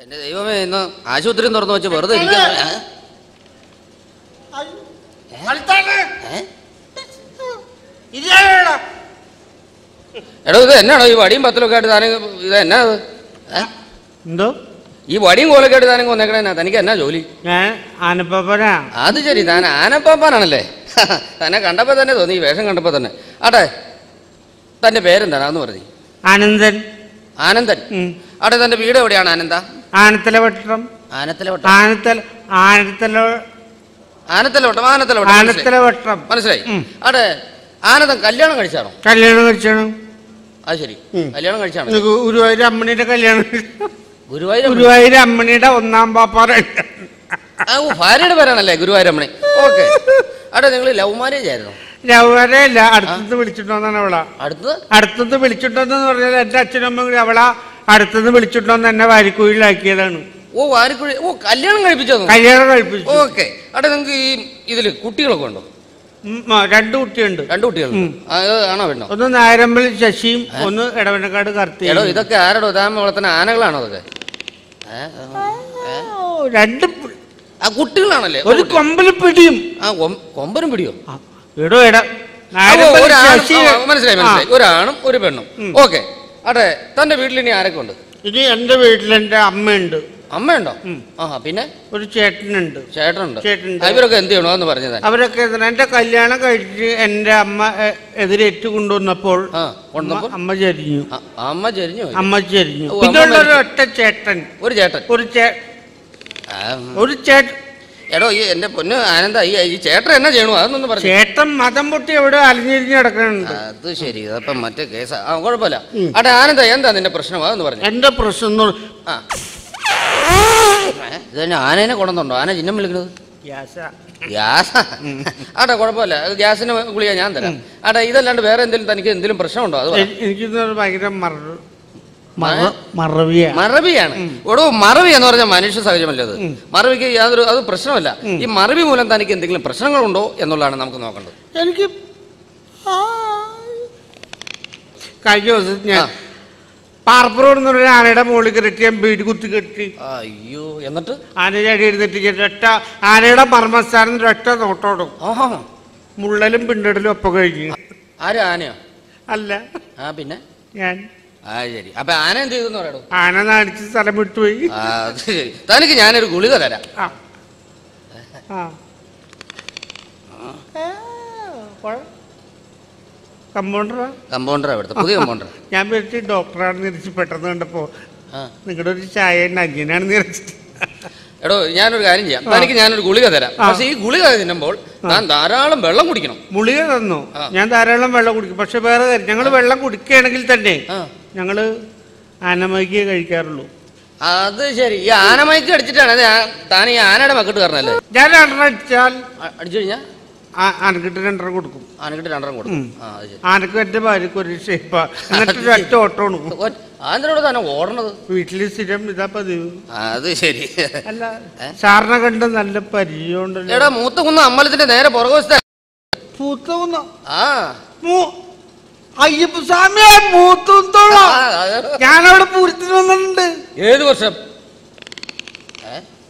എന്റെ ദൈവമേ ഇന്ന് ആശുപത്രി തുറന്നു വെച്ച് വെറുതെ? എടോ ഇത് എന്നാണോ ഈ വടിയും പത്തലൊക്കെ ആയിട്ട് താനും ഇത് എന്നാ ഇത്? ഏ? എന്തോ? ഈ വടിയും കോലൊക്കെ ആയിട്ട് താനും വന്നേക്കണേ തനിക്ക് എന്നാ ജോലി? ഞാൻ ആനപ്പപ്പനാ. അത് ശരി താൻ ആനപ്പാപ്പാനാണല്ലേ? തന്നെ കണ്ടപ്പോ തന്നെ തോന്നി ഈ വേഷം കണ്ടപ്പോ തന്നെ. ആട്ടെ തന്റെ പേരെന്താണ് അതെന്ന് പറഞ്ഞു. ആനന്ദൻ. ആനന്ദൻ. ഉം. ആട്ടെ തന്റെ വീട് എവിടെയാണ് ആനന്ദ? ആനത്തല വട്ടം ആനത്തല വട്ടം ആനത്തല ആനത്തല ആനത്തല വട്ടം ആനത്തല വട്ടം ആനത്തല മനസ്സിലായി. ആട്ടെ ആനന്ദൻ കല്യാണം കഴിച്ചാണോ? കല്യാണം കഴിച്ചാണ്. അത് ശരി. കല്യാണം കഴിച്ചാണ്? ഗുരുവായൂർ അമ്മണിയുടെ കല്യാണം. ഗുരുവായൂർ ഗുരുവായൂർ അമ്മണിയുടെ ഒന്നാം പാപ്പാറ ഭാര്യയുടെ പേരാണല്ലേ ഗുരുവായൂരമ്മണി ഓക്കെ. അവിടെ നിങ്ങൾ ലവ് മാരേജ് ആയിരുന്നു? രവരല്ല അടുത്തത് വിളിച്ചിട്ടോന്നാണ് അവളാ. അടുത്തത്? അടുത്തത് വിളിച്ചിട്ടോന്ന് പറഞ്ഞാൽ എന്റെ അച്ഛനും അമ്മ അവളാ. അടുത്തത് വിളിച്ചിട്ടോന്ന് എന്നെ വാരിക്കുഴിയിലാക്കിയതാണ്. ഓ വാരിക്കുഴി ഓ കല്യാണം കഴിപ്പിച്ചോ കല്യാണം കഴിപ്പിച്ചു. ഓക്കെ. അവിടെ നിങ്ങൾക്ക് ഈ ഇതിൽ കുട്ടികളൊക്കെ ഉണ്ടോ? ഉം, ആ, രണ്ട് കുട്ടിയുണ്ട്. രണ്ടു കുട്ടികളുണ്ട്. ആണോ ഒന്ന് നായരമ്പൽ ശശിയും ഒന്ന് ഇടവനക്കാട് കറുത്തി എടോ ഇതൊക്കെ ആരടോ? താമ വളർത്തുന്ന ആനകളാണോ അതൊക്കെ ഏ? ഏ? രണ്ട് പി- ആ കുട്ടികളാണല്ലേ? ഒരു കൊമ്പലും പിടിയും. ആ കൊം- കൊമ്പനും പിടിയോ? ആ, എടോ എട. ആ, ഒരാണും- ശശി മനസ്സിലായി മനസ്സിലായി. ഒരാണും ഒരു പെണ്ണും. ഓക്കെ. ആട്ടെ തന്റെ വീട്ടിൽ ഇനി ആരൊക്കെ ഉണ്ട്? ഇനി എന്റെ വീട്ടിൽ എന്റെ അമ്മയുണ്ട്. അമ്മയുണ്ടോ? ആ പിന്നെ? ഒരു ചേട്ടനുണ്ട്. ചേട്ടനുണ്ട്. ചേട്ടനുണ്ട്. അവരൊക്കെ ഇവരൊക്കെ എന്ത് ചെയ്യണോ എന്ന് പറഞ്ഞത്? അവരൊക്കെ എന്റെ കല്യാണം കഴിച്ച് എന്റെ അമ്മ എതിരേറ്റ് കൊണ്ടുവന്നപ്പോൾ അമ്മ ചരിഞ്ഞു. അമ്മ ചരിഞ്ഞു അമ്മ ചെരിഞ്ഞു. ഒരു ഒറ്റ ചേട്ടൻ. ഒരു ചേട്ടൻ. ഒരു ചേ ഒരു ചേട്ടൻ എടോ ഈ എന്റെ പൊന്ന് ആനന്ദ ഈ ഈ ചേട്ടൻ എന്നാ ചെയ്യണു? അതൊന്നും പറഞ്ഞു ചേട്ടൻ മതം പൊട്ടി എവിടെ അലിഞ്ഞിരിഞ്ഞ് കിടക്കുന്നുണ്ട് അത് ശരി അതപ്പം മറ്റേ കേസ് ആ കുഴപ്പമില്ല. അടെ ആനന്ദ എന്താ നിന്റെ പ്രശ്നം? അതൊന്ന് പറഞ്ഞു. എന്റെ പ്രശ്നം എന്ന് പറ- ആ. ഏ, ഇത് തന്നെ ആനേനെ കൊണ്ടുണ്ടോ ആന ചിഹ്നം വിളിക്കണത്? ഗ്യാസാ. ഗ്യാസ്? ആട്ടെ കുഴപ്പമില്ല. അത് ഗ്യാസിന് ഗുളിക ഞാൻ തരാം. ആട്ടെ ഇതല്ലാണ്ട് വേറെ എന്തെങ്കിലും തനിക്ക് എന്തെങ്കിലും പ്രശ്നമുണ്ടോ? അത് പറ. എ- എനിക്കിന്ന് ഭയങ്കര മറ മറവിയാണ്. ഓടോ മറവി എന്ന് പറഞ്ഞാൽ മനുഷ്യ സഹജമല്ലേ അത് മറവിക്ക് യാതൊരു അത് പ്രശ്നമല്ല. ഈ മറവി മൂലം തനിക്ക് എന്തെങ്കിലും പ്രശ്നങ്ങളുണ്ടോ എന്നുള്ളതാണ് നമുക്ക് നോക്കേണ്ടത്. എനിക്ക്. കഴിഞ്ഞ ദിവസം ഞാൻ. പാർപ്പറോട് എന്ന് പറഞ്ഞ ആനയുടെ മുകളിൽ കെട്ടി ഞാൻ വീട് കുത്തി കെട്ടി. അയ്യോ എന്നിട്ട്? ആനയുടെ ചാടി എഴുന്നേറ്റ് ഒറ്റ ആനയുടെ മർമ്മസ്ഥാനം ഒറ്റ നോട്ടോടും. മുള്ളലും പിണ്ടടലും ഒപ്പം കഴിഞ്ഞു. ആരും ആനയോ? അല്ല. ആ പിന്നെ? ഞാൻ. ആ ശരി. അപ്പൊ ആന എന്ത് ചെയ്തെന്ന് പറയടോ ആന നാടിച്ച് സ്ഥലം വിട്ടുപോയി. ആ അത് ശരി. തനിക്ക് ഞാനൊരു ഗുളിക തരാം. ആ. ആ. കമ്പൗണ്ടറാ? കമ്പൗണ്ടറാ ഇവിടുത്തെ പുതിയ കമ്പൗണ്ടർ ഞാൻ വിളിച്ച് ഡോക്ടറാണെന്ന് നിരച്ച് പെട്ടെന്ന് കണ്ടപ്പോ ആ. നിങ്ങളുടെ ഒരു ചായ അഞ്ജനാണ് നിരച്ചിട്ട് എടോ ഞാനൊരു കാര്യം ചെയ്യാം. തനിക്ക് ഞാനൊരു ഗുളിക തരാം. പക്ഷെ ഈ ഗുളിക തിന്നുമ്പോൾ താൻ ധാരാളം വെള്ളം കുടിക്കണം. മുളിക തന്നു. ആ. ഞാൻ ധാരാളം വെള്ളം കുടിക്കും. പക്ഷെ വേറെ കാര്യം ഞങ്ങൾ വെള്ളം കുടിക്കുകയാണെങ്കിൽ തന്നെ ആ. ഞങ്ങൾ ആനമൈക്ക് കഴിക്കാറുള്ളൂ. അത് ശരി. ഈ ആനമയക്ക് അടിച്ചിട്ടാണ് അത് ആ- താൻ ഈ ആനയുടെ മക്കിട്ട് കയറണല്ലേ ഞാൻ രണ്ടെണ്ണം അടിച്ചാൽ അ- അടിച്ചു കഴിഞ്ഞാൽ ആ- ആനക്കിട്ട് രണ്ടെണ്ണം കൊടുക്കും. ആനക്കിട്ട് രണ്ടെണ്ണം കൊടുക്കും. ആ അത് ശരി. ആനക്ക് എന്റെ ഭാര്യക്ക് ഒരു ഷേപ്പാ. എന്നിട്ട് ഒറ്റ ഓട്ടമാണ് ആന്തിനോട് തന്നെ ഓടണത്? വീട്ടിൽ സ്ഥിരം ഇതാ പതിവ്. അത് ശരി. അല്ല സാറിനെ കണ്ട് നല്ല പരിചയമുണ്ടല്ലോ. എടാ മൂത്തകുന്ന അമ്പലത്തിന്റെ നേരെ പുറകുവശത്തെ പൂത്തൂന്ന ആ. അയ്യപ്പ സ്വാമിയെ മൂത്തോള ആ, അത് ഞാനവിടെ പൂരത്തിന് വന്നിട്ടുണ്ട്. ഏത് വർഷം?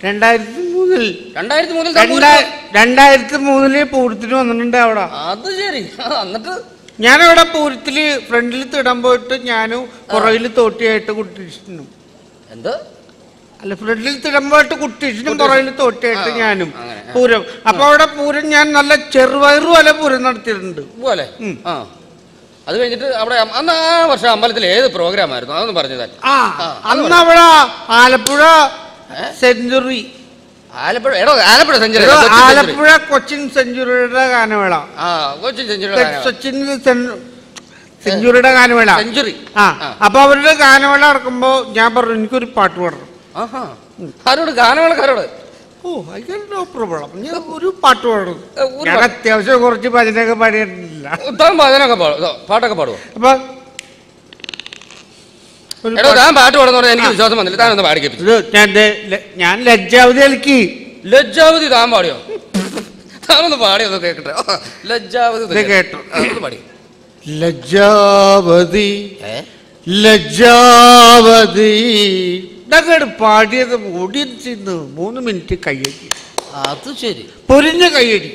രണ്ടായിരത്തി മൂന്നിൽ. രണ്ടായിരത്തി മൂന്നിൽ രണ്ടായിരത്തി മൂന്നിൽ പൂരത്തിന് വന്നിട്ടുണ്ട് അവിടെ. അത് ശരി. എന്നിട്ട്? ഞാനവിടെ പൂരത്തിൽ ഫ്രണ്ടിൽ തിടാൻ പോയിട്ട് ഞാനും പുറകിൽ തോട്ടിയായിട്ട് കുട്ടിച്ചിട്ടും എന്ത്? അല്ല ഫ്രണ്ടിൽ തിടാൻ പോയിട്ട് കുട്ടിച്ചിട്ടും പുറകിൽ തോട്ടിയായിട്ട് ഞാനും. പൂരം. അപ്പൊ അവിടെ പൂരം ഞാൻ നല്ല ചെറുവയറു പോലെ പൂരം നടത്തിയിട്ടുണ്ട്. പോലെ ആ. അത് കഴിഞ്ഞിട്ട് അവിടെ അന്ന് ആ വർഷം അമ്പലത്തിൽ ഏത് പ്രോഗ്രാം ആയിരുന്നു? അതൊന്നും പറഞ്ഞു താൻ ആ ആ, അന്ന് അവിടെ ആലപ്പുഴ സെഞ്ചുറി. ആലപ്പുഴ എടോ ആലപ്പുഴ സെഞ്ചുറി എടോ, കൊച്ചിൻ സെഞ്ചുറി. ആലപ്പുഴ കൊച്ചിൻ സെഞ്ചുറിയുടെ ഗാനമേള. ആ കൊച്ചിൻ സെഞ്ചുറി കൊച്ചിൻ സെഞ്ചുറിയുടെ ഗാനമേള. സെഞ്ചുറി. ആ അപ്പൊ അവരുടെ ഗാനമേള ഇറക്കുമ്പോ ഞാൻ പറഞ്ഞു എനിക്കൊരു പാട്ട് പാടണം. ആരോട്? ഗാനമേളക്കാരോട്? Oh I no problem. ഞാൻ ഒരു പാട്ട് പാടും. ഞാൻ അത്യാവശ്യം കുറച്ച് ഭജനൊക്കെ പാടിയിട്ടില്ല താൻ ഭജനൊക്കെ പാടും ഇതോ, പാട്ടൊക്കെ പാടുവോ? അപ്പൊ ഒരു എടോ പാട്ട്- താൻ പാട്ട് പാടുന്ന പറഞ്ഞാൽ എനിക്ക് വിശ്വാസം വന്നില്ല. താൻ ഒന്ന് പാടി കേൾപ്പിച്ചു. ഇത് ഞാൻ ലജ്ജാവതി അലക്കി ലജ്ജാവതി താൻ പാടിയോ? താനൊന്ന് പാടി ഒന്ന് കേൾക്കട്ടെ ലജ്ജാവതി. കേട്ടോ. പാടി. ലജ്ജാവതി ലജ്ജാവതി. ഇതൊക്കെ പാടിയത് ഓടിച്ചിന്ന് മൂന്ന് മിനിറ്റ് കയ്യടി അത് ശരി. പൊരിഞ്ഞ കയ്യടി.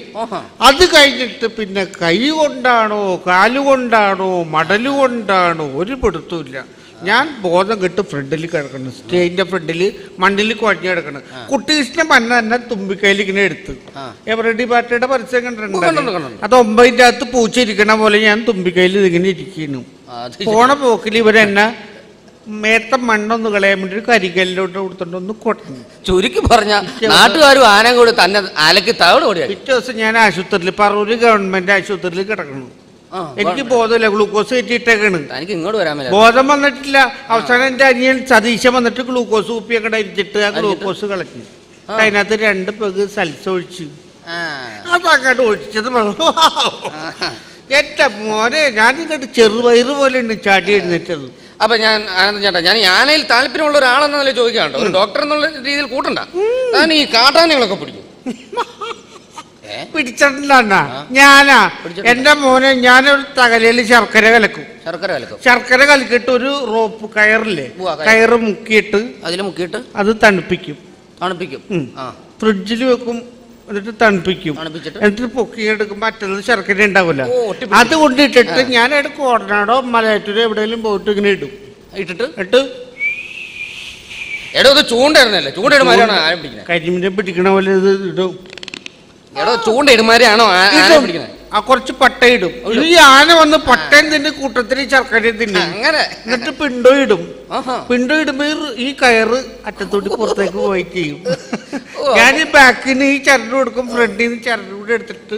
അത് കഴിഞ്ഞിട്ട് പിന്നെ കൈ കൊണ്ടാണോ കാലുകൊണ്ടാണോ മടലുകൊണ്ടാണോ ഒരു പിടുത്തമില്ല ഞാൻ ബോധം കെട്ട് ഫ്രണ്ടിൽ കിടക്കണം. സ്റ്റേജിന്റെ ഫ്രണ്ടിൽ മണ്ണിൽ കുഴഞ്ഞു കിടക്കണം. കുട്ടീഷ്ണ മന്ന തന്നെ തുമ്പിക്കൈയിൽ ഇങ്ങനെ എടുത്ത്. എവറഡി പാർട്ടിയുടെ പരസ്യം കണ്ടിട്ടുണ്ട്. അത്? ഒമ്പതിന്റെ അകത്ത് പൂച്ച ഇരിക്കണ പോലെ ഞാൻ തുമ്പിക്കൈയിൽ ഇതിങ്ങനെ ഇരിക്കുന്നു. പോണ പോക്കിൽ ഇവരെന്നെ മേത്ത മണ്ണൊന്ന് കളയാൻ വേണ്ടി ഒരു കരികല്ലോട്ട് കൊടുത്തോണ്ട് ഒന്ന് കൊട്ടുന്നു ചുരുക്കി പറഞ്ഞ നാട്ടുകാരും ആന കൂടി തന്നെ അലക്കി തവിട് ഓടിയാ പിറ്റേ ദിവസം ഞാൻ ആശുപത്രിയിൽ പറൂര് ഗവൺമെന്റ് ആശുപത്രിയിൽ കിടക്കണം എനിക്ക് ബോധമില്ല ഗ്ലൂക്കോസ് കയറ്റിയിട്ടേക്കാണ്. എനിക്ക് ഇങ്ങോട്ട് വരാൻ ബോധം വന്നിട്ടില്ല. അവസാനം എന്റെ അനിയൻ സതീശൻ വന്നിട്ട് ഗ്ലൂക്കോസ് കുപ്പിയൊക്കെ അരിച്ചിട്ട് ആ ഗ്ലൂക്കോസ് കളഞ്ഞു. അതിനകത്ത് രണ്ട് പെഗ് സൽസ ഒഴിച്ചു. അതങ്ങോട്ട് ഒഴിച്ചത് എന്റെ മോനെ ഞാൻ ഇങ്ങോട്ട് ചെറുവയറ് പോലെ ഉണ്ട് ചാടി എഴുന്നേറ്റത്. അപ്പൊ ഞാൻ ആനന്ദ ചേട്ടാ ഞാൻ ആനയിൽ താല്പര്യമുള്ള ഒരാളെന്ന നില ചോദിക്കാണ്ടോ ഒരു ഡോക്ടർ എന്നുള്ള രീതിയിൽ കൂട്ടണ്ട. ഞാൻ ഈ കാട്ടാനകളൊക്കെ പിടിക്കും. പിടിച്ചിട്ടില്ല ഞാനാ. എന്റെ മോനെ ഞാനൊരു തകലയിൽ ശർക്കര കലക്കും. ശർക്കര കലക്കും. ശർക്കര കലക്കിയിട്ട് ഒരു റോപ്പ് കയറില്ലേ? കയറ്. മുക്കിയിട്ട് അതിൽ മുക്കിയിട്ട്? അത് തണുപ്പിക്കും. തണുപ്പിക്കും. ഫ്രിഡ്ജിൽ വെക്കും. എന്നിട്ട് തണുപ്പിക്കും? എന്നിട്ട് പൊക്കി എടുക്കും മറ്റുള്ളത് ശർക്കര ഉണ്ടാവില്ല അത് കൊണ്ടിട്ടിട്ട് ഞാൻ അവിടെ കോടനാടോ മലയാറ്റൂരോ എവിടെയെങ്കിലും പോയിട്ട് ഇങ്ങനെ ഇടും. ഇട്ടിട്ട്? ഇട്ട് എടോ ഇത് ചൂണ്ടായിരുന്നല്ലേ ചൂണ്ടയിടുമാരാണോ ആന പിടിക്കുന്നത് കരിമീനെ പിടിക്കണ പോലെ ഇത് ഇടും. എടോ ചൂണ്ടയിടുമാരെയാണോ ആരംഭിക്കുന്നത് ആ കുറച്ച് പട്ടയിടും ഈ ആന വന്ന് പട്ടയം തിന്റെ കൂട്ടത്തിൽ ശർക്കരയും തിന്നും. അങ്ങനെ. എന്നിട്ട് പിണ്ടോ ഇടും. പിണ്ടോ ഇടുമ്പോ ഈ- കയറ് അറ്റത്തോട്ട് പുറത്തേക്ക് പോയി ചെയ്യും. ഞാൻ ഈ ബാക്കിന് ഈ ചരട് കൊടുക്കും ഫ്രണ്ടിൽ നിന്ന് ചരട് കൂടെ എടുത്തിട്ട്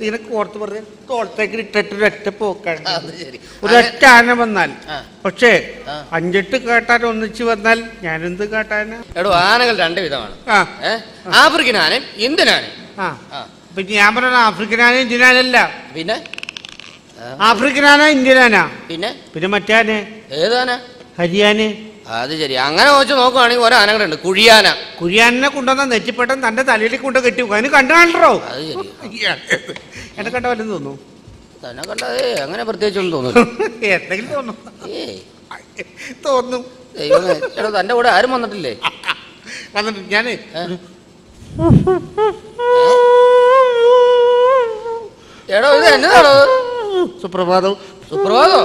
ഇതിനെ കോർത്ത് പറഞ്ഞ തോളത്തേക്ക് ഇട്ടിട്ട് ഒരൊറ്റ പോക്കാണ്. ഒരൊറ്റ ആന വന്നാൽ. പക്ഷേ. അഞ്ചെട്ട് കാട്ടാൻ ഒന്നിച്ച് വന്നാൽ ഞാനെന്ത് കാട്ടാനാ? എടോ ആനകൾ രണ്ട് വിധമാണ്. ആഫ്രിക്കൻ ആനയും ഇന്ത്യൻ ആനയും ആ. അപ്പൊ ഞാൻ പറഞ്ഞ ആഫ്രിക്കനാണ് ഇന്ത്യനാനല്ല പിന്നെ? ആഫ്രിക്കൻ ഇന്ത്യനാനാ പിന്നെ? പിന്നെ മറ്റാന്? ഏതാന? ഹരിയാന്. അത് ശരി. അങ്ങനെ വെച്ച് നോക്കുവാണെങ്കിൽ ഓരോ ആനകളുണ്ട് കുഴിയാന. കുഴിയാനെ കൊണ്ടുവന്ന നെറ്റിപ്പെട്ടൻ തന്റെ തലയിൽ കൊണ്ട് കെട്ടി. അതിന് കണ്ടു അത് ശരി. എന്നെ കണ്ട വല്ലതും തോന്നുന്നു? തന്നെ കണ്ടത് അങ്ങനെ പ്രത്യേകിച്ചൊന്നും തോന്നുന്നു എന്തെങ്കിലും തോന്നുന്നു? ഏയ് തോന്നും ദൈവമേ തന്റെ കൂടെ ആരും വന്നിട്ടില്ലേ? വന്നിട്ട് ഞാനേ ഏ? എടോ ഇത് എന്നതാണോ? സുപ്രഭാതം. സുപ്രഭാതം?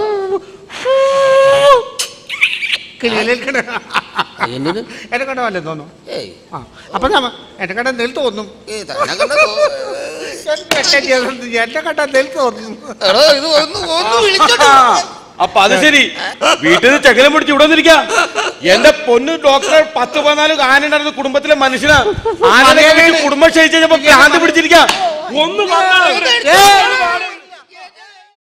എന്നെ കണ്ട വല്ലതും തോന്നും ഏയ്. ആ അപ്പൊ നമ്മ എന്നെ കണ്ട എന്തെങ്കിലും തോന്നും. ഏയ് തന്നെ കണ്ടതോ എന്നെ കണ്ട എന്തെങ്കിലും തോന്നും. എടോ ഇത് ഒന്ന് ഒന്ന് വിളിച്ചോ അപ്പൊ അത് ശരി. വീട്ടിൽ നിന്ന് ചകലം പിടിച്ച് ഇവിടെ വന്നിരിക്കാം. എന്റെ പൊന്നു ഡോക്ടർ പത്ത് പതിനാല് ആന ഉണ്ടായിരുന്ന കുടുംബത്തിലെ മനുഷ്യനാ. ആനനെ കുടുംബം ക്ഷയിച്ചപ്പോ ഭ്രാന്ത് പിടിച്ചിരിക്കാം. ഒന്ന്